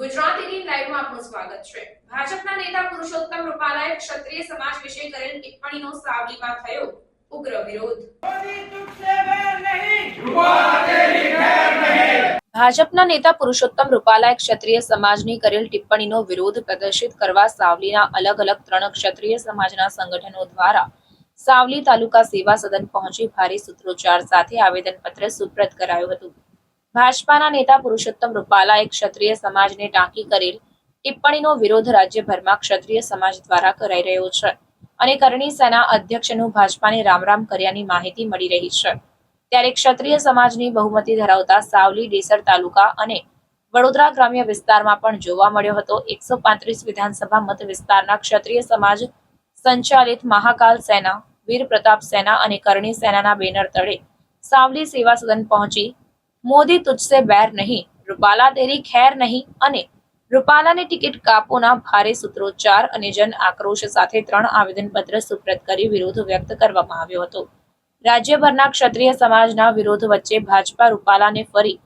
વચ્ચે ભાજપના નેતા પુરુષોત્તમ રૂપાલાએ ક્ષત્રિય સમાજ વિશે કરેલ ટિપ્પણીનો સાવલીમાં થયો. ઉગ્ર વિરોધ. ભાજપના નેતા પુરુષોત્તમ રૂપાલાએ ક્ષત્રિય સમાજની કરેલ ટિપ્પણીનો વિરોધ પ્રદર્શિત કરવા સાવલીના અલગ અલગ ત્રણ ક્ષત્રિય સમાજના સંગઠનો દ્વારા સાવલી તાલુકા સેવા સદન પહોંચી ભારે સૂત્રોચ્ચાર સાથે આવેદનપત્ર સુપ્રત કરાયું હતું. ભાજપાના નેતા પુરુષોત્તમ રૂપાલાએ ક્ષત્રિય સમાજને ટાંકી કરેલ ટિપ્પણીનો વિરોધ રાજ્યભરમાં ક્ષત્રિય સમાજ દ્વારા કરાઈ રહ્યો છે અને કરણી સેના અધ્યક્ષનું ભાજપાને રામ રામ કર્યાની માહિતી મળી રહી છે. ત્યારે ક્ષત્રિય સમાજની બહુમતી ધરાવતા સાવલી, ડેસર તાલુકા અને વડોદરા ગ્રામ્ય વિસ્તારમાં પણ જોવા મળ્યો હતો. એકસો પાંત્રીસ વિધાનસભા મત વિસ્તારના ક્ષત્રિય સમાજ સંચાલિત મહાકાલ સેના, વીર પ્રતાપ સેના અને કરણી સેનાના બેનર તળે સાવલી સેવા સદન પહોંચી મોદી તુજસે બેર નહીં. રૂપાલા તેરી ખેર નહીં. અને રૂપાલાની ટિકિટ કાપોના ભારે સૂત્રોચ્ચાર અને જન આક્રોશ સાથે ત્રણ આવેદનપત્ર સુપ્રત કરી વિરોધ વ્યક્ત કરવામાં આવ્યો હતો. રાજ્યભરના ક્ષત્રિય સમાજના વિરોધ વચ્ચે ભાજપા રૂપાલાને ફરી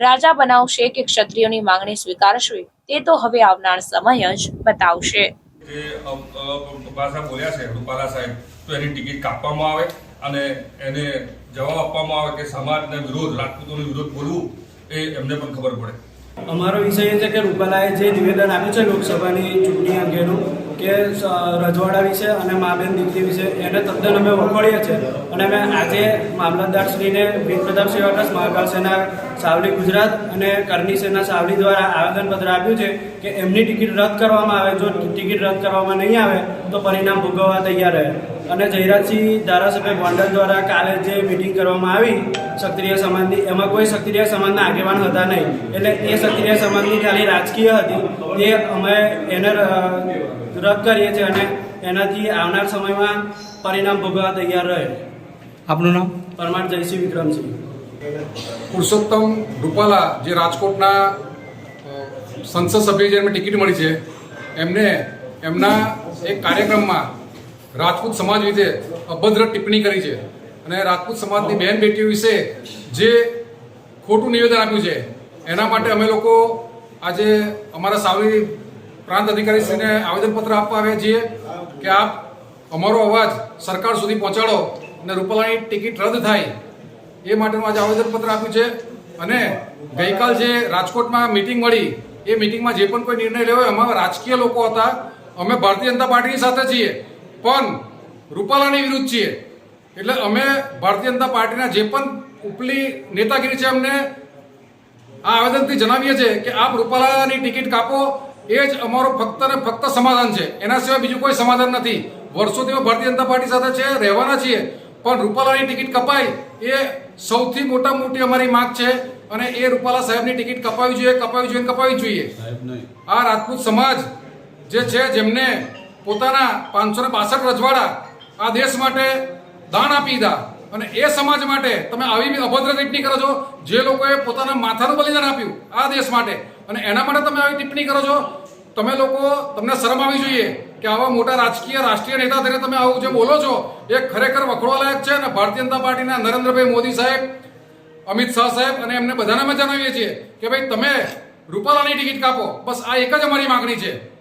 રાજા બનાવશે કે ક્ષત્રિયોની માંગણી સ્વીકારશે તે તો હવે આવનાર સમય જ બતાવશે. રૂપાલા સાહેબ, તો એની ટિકિટ કાપવામાં આવે. અને એને જવાબ આપવામાં આવે કે સમાજને વિરોધ, રાજપૂતોનો વિરોધ બોલવું એ એમને પણ ખબર પડે. અમારો વિષય એ છે કે રૂપાલાએ જે નિવેદન આપ્યું છે લોકસભાની ચૂંટણી અંગેનું કે રજવાડા વિશે અને માબેન દીકરી વિશે, એને તદ્દન અમે વખોડીએ છીએ. અને અમે આજે મામલતદારશ્રીને વીર પ્રતાપ સેવા ટ્રસ્ટ, મહાકાલ સેના સાવલી ગુજરાત અને કરની સેના સાવલી દ્વારા આવેદનપત્ર આપ્યું છે કે એમની ટિકિટ રદ કરવામાં આવે. જો ટિકિટ રદ કરવામાં નહીં આવે, તો પરિણામ ભોગવવા તૈયાર રહે. અને જયરાજસિંહ ધારાસભ્ય ગોંડલ દ્વારા કાલે જે મિટિંગ કરવામાં આવી ક્ષત્રિય સમાજની એમાં કોઈ ક્ષત્રિય સમાજના આગેવાન હતા નહીં. એટલે એ ક્ષત્રિય સમાજની ખાલી રાજકીય હતી. એ અમે એને રદ કરીએ છીએ અને એનાથી આવનાર સમયમાં પરિણામ ભોગવવા તૈયાર રહે. આપનું નામ? પરમાર જયસિંહ વિક્રમસિંહ. પુરુષોત્તમ રૂપાલા જે રાજકોટના સંસદ સભ્ય જેમને ટિકિટ મળી છે એમને એમના એક કાર્યક્રમમાં રાજપૂત સમાજ વિશે અભદ્ર ટિપ્પણી કરી છે. અને રાજપૂત સમાજની બહેન બેટીઓ વિશે જે ખોટું નિવેદન આપ્યું છે, એના માટે અમે લોકો આજે અમારા સાવલી પ્રાંત અધિકારીશ્રીને આવેદનપત્ર આપવા આવ્યા છીએ કે આપ અમારો અવાજ સરકાર સુધી પહોંચાડો અને રૂપાલાની ટિકિટ રદ થાય. એ માટેનું આજે આવેદનપત્ર આપ્યું છે. અને ગઈકાલ જે રાજકોટમાં મિટિંગ મળી, એ મિટિંગમાં જે પણ કોઈ નિર્ણય લેવો એમાં રાજકીય લોકો હતા. અમે ભારતીય જનતા પાર્ટીની સાથે છીએ. પણ રૂપાલાની વિરુદ્ધ છીએ. એટલે અમે ભારતીય જનતા પાર્ટીના જે પણ ઉપલી નેતાગીરી છે અમને આ આવેદનથી જણાવીએ છીએ કે આપ રૂપાલાની ટિકિટ કાપો. એ જ અમારો ફક્ત ને ફક્ત સમાધાન છે. એના સિવાય બીજું કોઈ સમાધાન નથી. વર્ષોથી અમે ભારતીય જનતા પાર્ટી સાથે છે રહેવાના છીએ. પણ રૂપાલાની ટિકિટ કપાય એ સૌથી મોટા મોટી અમારી માંગ છે અને એ રૂપાલા સાહેબની ટિકિટ કપાવી જોઈએ કપાવી જોઈએ કપાવી જોઈએ. આ રાજપૂત સમાજ જે છે જેમને પોતાના પાંચસો ને બાસઠ રજવાડા આ દેશ માટે દાન આપી દીધા. અને એ સમાજ માટે તમે આવી અભદ્ર ટિપ્પણી કરો છો. જે લોકોએ પોતાના માથાનું બલિદાન આપ્યું આ દેશ માટે. અને એના માટે તમે આવી ટિપ્પણી કરો છો. તમે લોકો, તમને શરમ આવી જોઈએ કે આવા મોટા રાજકીય, રાષ્ટ્રીય નેતા તરીકે તમે આવું જે બોલો છો, એ ખરેખર વખોડવા લાયક છે અને ભારતીય જનતા પાર્ટીના નરેન્દ્રભાઈ મોદી સાહેબ, અમિત શાહ સાહેબ અને એમને બધાને અમે જણાવીએ છીએ કે ભાઈ તમે રૂપાલાની ટિકિટ કાપો. બસ આ એક જ અમારી માંગણી છે.